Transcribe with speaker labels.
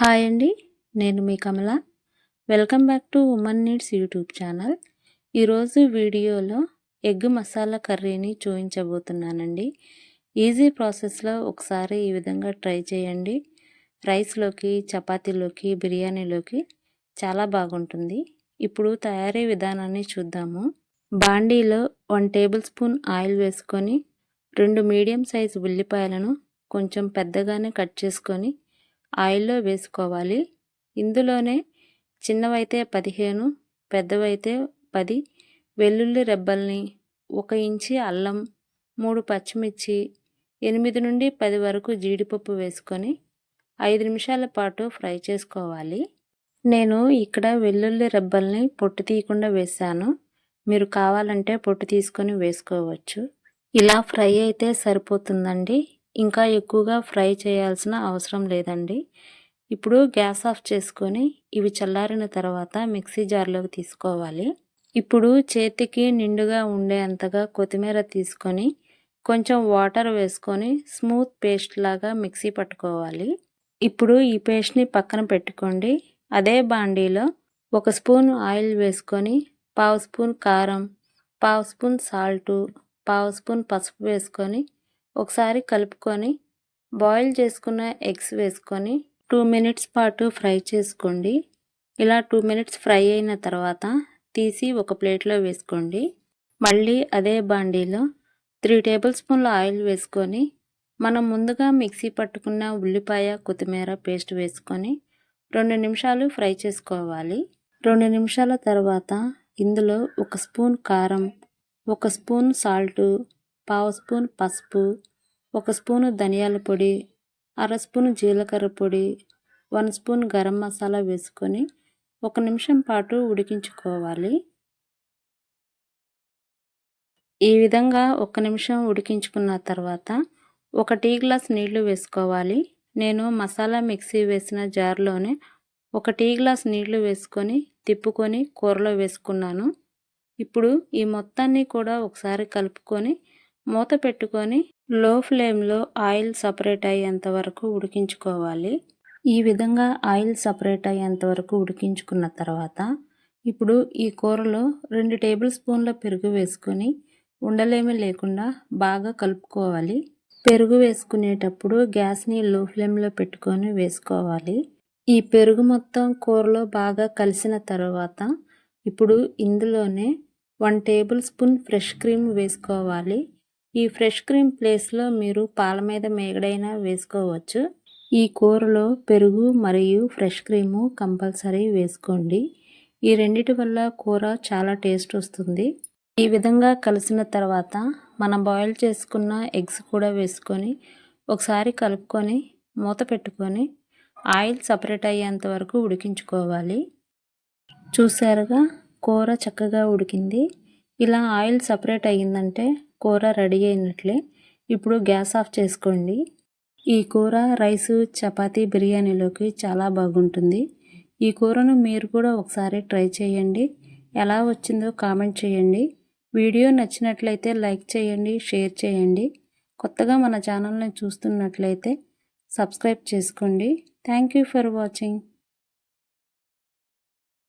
Speaker 1: Hi అండి నేను మీ Kamala. Welcome back to woman needs YouTube channel. ఈరోజు వీడియోలో ఎగ్ మసాలా కర్రీని చూపించబోతున్నానండి. ఈజీ ప్రాసెస్లో ఒకసారి ఈ విధంగా ట్రై చేయండి. రైస్లోకి చపాతీలోకి బిర్యానీలోకి చాలా బాగుంటుంది. ఇప్పుడు తయారీ విధానాన్ని చూద్దాము. బాండీలో వన్ టేబుల్ స్పూన్ ఆయిల్ వేసుకొని రెండు మీడియం సైజు ఉల్లిపాయలను కొంచెం పెద్దగానే కట్ చేసుకొని ఆయిల్లో వేసుకోవాలి. ఇందులోనే చిన్నవైతే పదిహేను పెద్దవైతే పది. వెల్లుల్లి రెబ్బల్ని ఒక ఇంచి అల్లం మూడు పచ్చిమిర్చి ఎనిమిది నుండి పది వరకు జీడిపప్పు వేసుకొని ఐదు నిమిషాల పాటు ఫ్రై చేసుకోవాలి. నేను ఇక్కడ వెల్లుల్లి రెబ్బల్ని పొట్టు తీయకుండా వేసాను. మీరు కావాలంటే పొట్టు తీసుకొని వేసుకోవచ్చు. ఇలా ఫ్రై అయితే సరిపోతుందండి. ఇంకా ఎక్కువగా ఫ్రై చేయాల్సిన అవసరం లేదండి. ఇప్పుడు గ్యాస్ ఆఫ్ చేసుకొని ఇవి చల్లారిన తర్వాత మిక్సీ జార్లోకి తీసుకోవాలి. ఇప్పుడు చేతికి నిండుగా ఉండేంతగా కొత్తిమీర తీసుకొని కొంచెం వాటర్ వేసుకొని స్మూత్ పేస్ట్ లాగా మిక్సీ పట్టుకోవాలి. ఇప్పుడు ఈ పేస్ట్ని పక్కన పెట్టుకోండి. అదే బాండీలో ఒక స్పూన్ ఆయిల్ వేసుకొని పావు స్పూన్ కారం పావు స్పూన్ సాల్టు పావు స్పూన్ పసుపు వేసుకొని ఒకసారి కలుపుకొని బాయిల్ చేసుకున్న ఎగ్స్ వేసుకొని టూ మినిట్స్ పాటు ఫ్రై చేసుకోండి. ఇలా టూ మినిట్స్ ఫ్రై అయిన తర్వాత తీసి ఒక ప్లేట్లో వేసుకోండి. మళ్ళీ అదే బాండీలో త్రీ టేబుల్ స్పూన్ల ఆయిల్ వేసుకొని మనం ముందుగా మిక్సీ పట్టుకున్న ఉల్లిపాయ కొత్తిమీర పేస్ట్ వేసుకొని రెండు నిమిషాలు ఫ్రై చేసుకోవాలి. రెండు నిమిషాల తర్వాత ఇందులో ఒక స్పూన్ కారం ఒక స్పూన్ సాల్టు పావు స్పూన్ పసుపు ఒక స్పూను ధనియాల పొడి అర స్పూన్ జీలకర్ర పొడి వన్ స్పూన్ గరం మసాలా వేసుకొని ఒక నిమిషం పాటు ఉడికించుకోవాలి. ఈ విధంగా ఒక నిమిషం ఉడికించుకున్న తర్వాత ఒక టీ గ్లాస్ నీళ్ళు వేసుకోవాలి. నేను మసాలా మిక్సీ వేసిన జార్లోనే ఒక టీ గ్లాస్ నీళ్ళు వేసుకొని తిప్పుకొని కూరలో వేసుకున్నాను. ఇప్పుడు ఈ మొత్తాన్ని కూడా ఒకసారి కలుపుకొని మూత పెట్టుకొని లో ఫ్లేమ్లో ఆయిల్ సపరేట్ అయ్యేంత వరకు ఉడికించుకోవాలి. ఈ విధంగా ఆయిల్ సపరేట్ అయ్యేంత వరకు ఉడికించుకున్న తర్వాత ఇప్పుడు ఈ కూరలో రెండు టేబుల్ స్పూన్ల పెరుగు వేసుకొని ఉండలేమి లేకుండా బాగా కలుపుకోవాలి. పెరుగు వేసుకునేటప్పుడు గ్యాస్ని లో ఫ్లేమ్లో పెట్టుకొని వేసుకోవాలి. ఈ పెరుగు మొత్తం కూరలో బాగా కలిసిన తర్వాత ఇప్పుడు ఇందులోనే one tablespoon fresh cream వేసుకోవాలి. ఈ ఫ్రెష్ క్రీమ్ ప్లేస్లో మీరు పాల మీద మేగడైనా వేసుకోవచ్చు. ఈ కూరలో పెరుగు మరియు ఫ్రెష్ క్రీము కంపల్సరీ వేసుకోండి. ఈ రెండిటి వల్ల కూర చాలా టేస్ట్ వస్తుంది. ఈ విధంగా కలిసిన తర్వాత మనం బాయిల్ చేసుకున్న ఎగ్స్ కూడా వేసుకొని ఒకసారి కలుపుకొని మూత పెట్టుకొని ఆయిల్ సపరేట్ అయ్యేంత వరకు ఉడికించుకోవాలి. చూసారుగా? కూర చక్కగా ఉడికింది. ఇలా ఆయిల్ సపరేట్ అయ్యిందంటే కూర రెడీ అయినట్లే. ఇప్పుడు గ్యాస్ ఆఫ్ చేసుకోండి. ఈ కూర రైసు చపాతీ బిర్యానీలోకి చాలా బాగుంటుంది. ఈ కూరను మీరు కూడా ఒకసారి ట్రై చేయండి. ఎలా వచ్చిందో కామెంట్ చేయండి. వీడియో నచ్చినట్లయితే లైక్ చేయండి షేర్ చేయండి. కొత్తగా మన ఛానల్ని చూస్తున్నట్లయితే సబ్స్క్రైబ్ చేసుకోండి. Thank you for watching.